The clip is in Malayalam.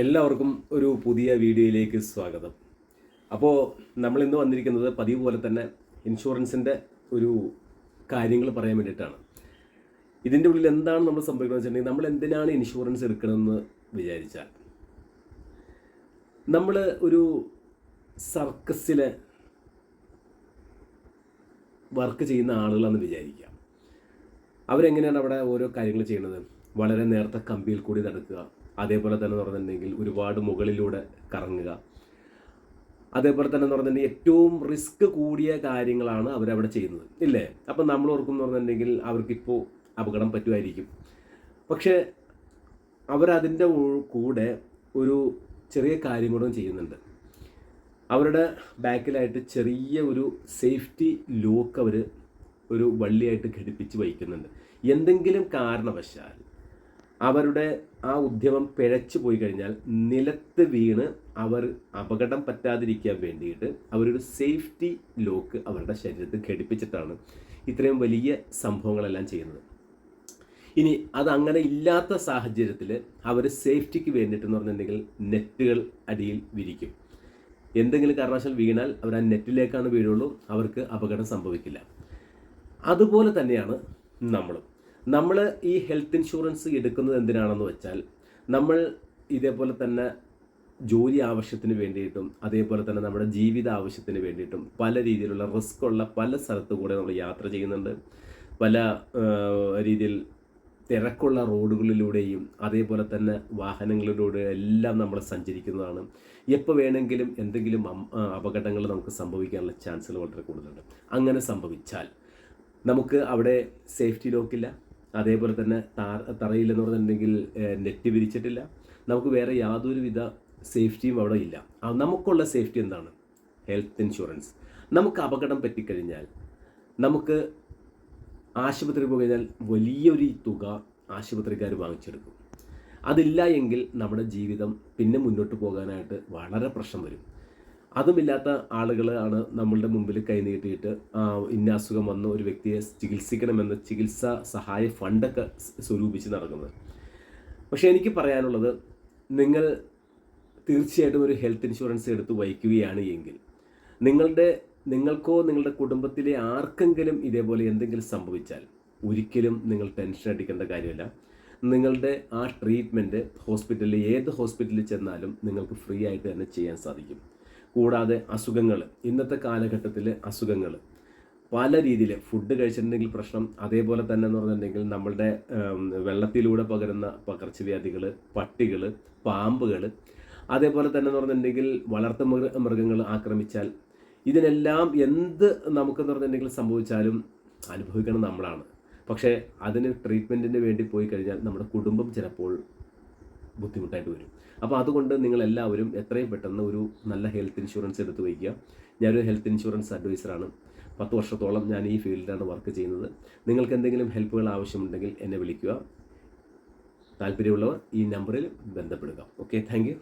എല്ലാവർക്കും ഒരു പുതിയ വീഡിയോയിലേക്ക് സ്വാഗതം. അപ്പോൾ നമ്മൾ ഇന്ന് വന്നിരിക്കുന്നത് പതിവ് പോലെ തന്നെ ഇൻഷുറൻസിന്റെ ഒരു കാര്യങ്ങൾ പറയാൻ വേണ്ടിയിട്ടാണ്. ഇതിന്റെ ഉള്ളിൽ എന്താണ് നമ്മൾ സംഭവിക്കുന്നത് വെച്ചിട്ടുണ്ടെങ്കിൽ നമ്മൾ എന്തിനാണ് ഇൻഷുറൻസ് എടുക്കണമെന്ന് വിചാരിച്ചാൽ. നമ്മൾ ഒരു സർക്കസിലെ വർക്ക് ചെയ്യുന്ന ആളുകളാണെന്ന് വിചാരിക്കുക അവരെങ്ങനെയാണ് അവിടെ ഓരോ കാര്യങ്ങൾ ചെയ്യുന്നത്? വളരെ നേരത്തെ കമ്പിയിൽ കൂടി നടക്കുക അതേപോലെ തന്നെ പറഞ്ഞിട്ടുണ്ടെങ്കിൽ ഒരുപാട് മുകളിലൂടെ കറങ്ങുക. അതേപോലെ തന്നെ പറഞ്ഞിട്ടുണ്ടെങ്കിൽ ഏറ്റവും റിസ്ക് കൂടിയ കാര്യങ്ങളാണ് അവരവിടെ ചെയ്യുന്നത്. ഇല്ലേ? അപ്പം നമ്മൾ ഓർക്കും എന്ന് പറഞ്ഞിട്ടുണ്ടെങ്കിൽ അവർക്കിപ്പോൾ അപകടം പറ്റുമായിരിക്കും. പക്ഷേ അവരതിന്റെ കൂടെ ഒരു ചെറിയ കാര്യം കൂടെ ചെയ്യുന്നുണ്ട്. അവരുടെ ബാക്കിലായിട്ട് ചെറിയ ഒരു സേഫ്റ്റി ലോക്ക് അവർ ഒരു വള്ളിയായിട്ട് ഘടിപ്പിച്ച് വയ്ക്കുന്നുണ്ട്. എന്തെങ്കിലും കാരണവശാൽ അവരുടെ ആ ഉദ്യമം പിഴച്ചു പോയി കഴിഞ്ഞാൽ നിലത്ത് വീണ് അവർ അപകടം പറ്റാതിരിക്കാൻ വേണ്ടിയിട്ട് അവരൊരു സേഫ്റ്റി ലോക്ക് അവരുടെ ശരീരത്തിൽ ഘടിപ്പിച്ചിട്ടാണ് ഇത്രയും വലിയ സംഭവങ്ങളെല്ലാം ചെയ്യുന്നത്. ഇനി അത് അങ്ങനെ ഇല്ലാത്ത സാഹചര്യത്തിൽ അവർ സേഫ്റ്റിക്ക് വേണ്ടിയിട്ട് എന്ന് പറഞ്ഞിട്ടുണ്ടെങ്കിൽ നെറ്റുകൾ അടിയിൽ വിരിക്കും. എന്തെങ്കിലും കാരണവശാൽ വീണാൽ അവർ ആ നെറ്റിലേക്കാണ് വീഴുള്ളൂ അവർക്ക് അപകടം സംഭവിക്കില്ല. അതുപോലെ തന്നെയാണ് നമ്മളും. നമ്മൾ ഈ ഹെൽത്ത് ഇൻഷുറൻസ് എടുക്കുന്നത് എന്തിനാണെന്ന് വെച്ചാൽ നമ്മൾ ഇതേപോലെ തന്നെ ജോലി ആവശ്യത്തിന് വേണ്ടിയിട്ടും അതേപോലെ തന്നെ നമ്മുടെ ജീവിത ആവശ്യത്തിന് വേണ്ടിയിട്ടും പല രീതിയിലുള്ള റിസ്ക് ഉള്ള പല സ്ഥലത്തു കൂടെ നമ്മൾ യാത്ര ചെയ്യുന്നുണ്ട്. പല രീതിയിൽ തിരക്കുള്ള റോഡുകളിലൂടെയും അതേപോലെ തന്നെ വാഹനങ്ങളിലൂടെ എല്ലാം നമ്മൾ സഞ്ചരിക്കുന്നതാണ്. എപ്പോൾ വേണമെങ്കിലും എന്തെങ്കിലും അപകടങ്ങൾ നമുക്ക് സംഭവിക്കാനുള്ള ചാൻസുകൾ വളരെ കൂടുതലുണ്ട്. അങ്ങനെ സംഭവിച്ചാൽ നമുക്ക് അവിടെ സേഫ്റ്റി ലോക്കില്ല അതേപോലെ തന്നെ തറയില്ലെന്ന് പറഞ്ഞിട്ടുണ്ടെങ്കിൽ നെറ്റ് വിരിച്ചിട്ടില്ല. നമുക്ക് വേറെ യാതൊരുവിധ സേഫ്റ്റിയും അവിടെ ഇല്ല. നമുക്കുള്ള സേഫ്റ്റി എന്താണ്? Health insurance. നമുക്ക് അപകടം പറ്റിക്കഴിഞ്ഞാൽ നമുക്ക് ആശുപത്രി പോയി കഴിഞ്ഞാൽ വലിയൊരു തുക ആശുപത്രിക്കാർ വാങ്ങിച്ചെടുക്കും. അതില്ല എങ്കിൽ നമ്മുടെ ജീവിതം പിന്നെ മുന്നോട്ട് പോകാനായിട്ട് വളരെ പ്രശ്നം വരും. അതുമില്ലാത്ത ആളുകളാണ് നമ്മളുടെ മുമ്പിൽ കൈനീട്ടിയിട്ട് ഇന്ന അസുഖം വന്ന ഒരു വ്യക്തിയെ ചികിത്സിക്കണമെന്ന് ചികിത്സാ സഹായ ഫണ്ടൊക്കെ സ്വരൂപിച്ച് നടക്കുന്നത്. പക്ഷേ എനിക്ക് പറയാനുള്ളത് നിങ്ങൾ തീർച്ചയായിട്ടും ഒരു ഹെൽത്ത് ഇൻഷുറൻസ് എടുത്ത് വഹിക്കുകയാണ് എങ്കിൽ നിങ്ങളുടെ നിങ്ങൾക്കോ നിങ്ങളുടെ കുടുംബത്തിലെ ആർക്കെങ്കിലും ഇതേപോലെ എന്തെങ്കിലും സംഭവിച്ചാൽ ഒരിക്കലും നിങ്ങൾ ടെൻഷൻ അടിക്കേണ്ട കാര്യമില്ല. നിങ്ങളുടെ ആ ട്രീറ്റ്മെന്റ് ഹോസ്പിറ്റലിൽ ഏത് ഹോസ്പിറ്റലിൽ ചെന്നാലും നിങ്ങൾക്ക് ഫ്രീ ആയിട്ട് തന്നെ ചെയ്യാൻ സാധിക്കും. കൂടാതെ അസുഖങ്ങൾ ഇന്നത്തെ കാലഘട്ടത്തിൽ അസുഖങ്ങൾ പല രീതിയിൽ ഫുഡ് കഴിച്ചിട്ടുണ്ടെങ്കിൽ പ്രശ്നം അതേപോലെ തന്നെ എന്ന് പറഞ്ഞിട്ടുണ്ടെങ്കിൽ നമ്മളുടെ വെള്ളത്തിലൂടെ പകരുന്ന പകർച്ചവ്യാധികൾ പട്ടികൾ പാമ്പുകൾ അതേപോലെ തന്നെ എന്ന് പറഞ്ഞിട്ടുണ്ടെങ്കിൽ വളർത്തു മൃഗ മൃഗങ്ങൾ ആക്രമിച്ചാൽ ഇതിനെല്ലാം എന്ത് നമുക്കെന്ന് പറഞ്ഞിട്ടുണ്ടെങ്കിൽ സംഭവിച്ചാലും അനുഭവിക്കണം നമ്മളാണ്. പക്ഷേ അതിന് ട്രീറ്റ്മെന്റിന് വേണ്ടി പോയി കഴിഞ്ഞാൽ നമ്മുടെ കുടുംബം ചിലപ്പോൾ ബുദ്ധിമുട്ടായിട്ട് വരും. അപ്പോൾ അതുകൊണ്ട് നിങ്ങൾ എല്ലാവരും എത്രയും പെട്ടെന്ന് ഒരു നല്ല ഹെൽത്ത് ഇൻഷുറൻസ് എടുത്ത് വയ്ക്കുക. ഞാനൊരു ഹെൽത്ത് ഇൻഷുറൻസ് അഡ്വൈസറാണ്. പത്ത് വർഷത്തോളം ഞാൻ ഈ ഫീൽഡിലാണ് വർക്ക് ചെയ്യുന്നത്. നിങ്ങൾക്ക് എന്തെങ്കിലും ഹെൽപ്പുകൾ ആവശ്യമുണ്ടെങ്കിൽ എന്നെ വിളിക്കുക. താല്പര്യമുള്ളവർ ഈ നമ്പറിൽ ബന്ധപ്പെടുക. Okay thank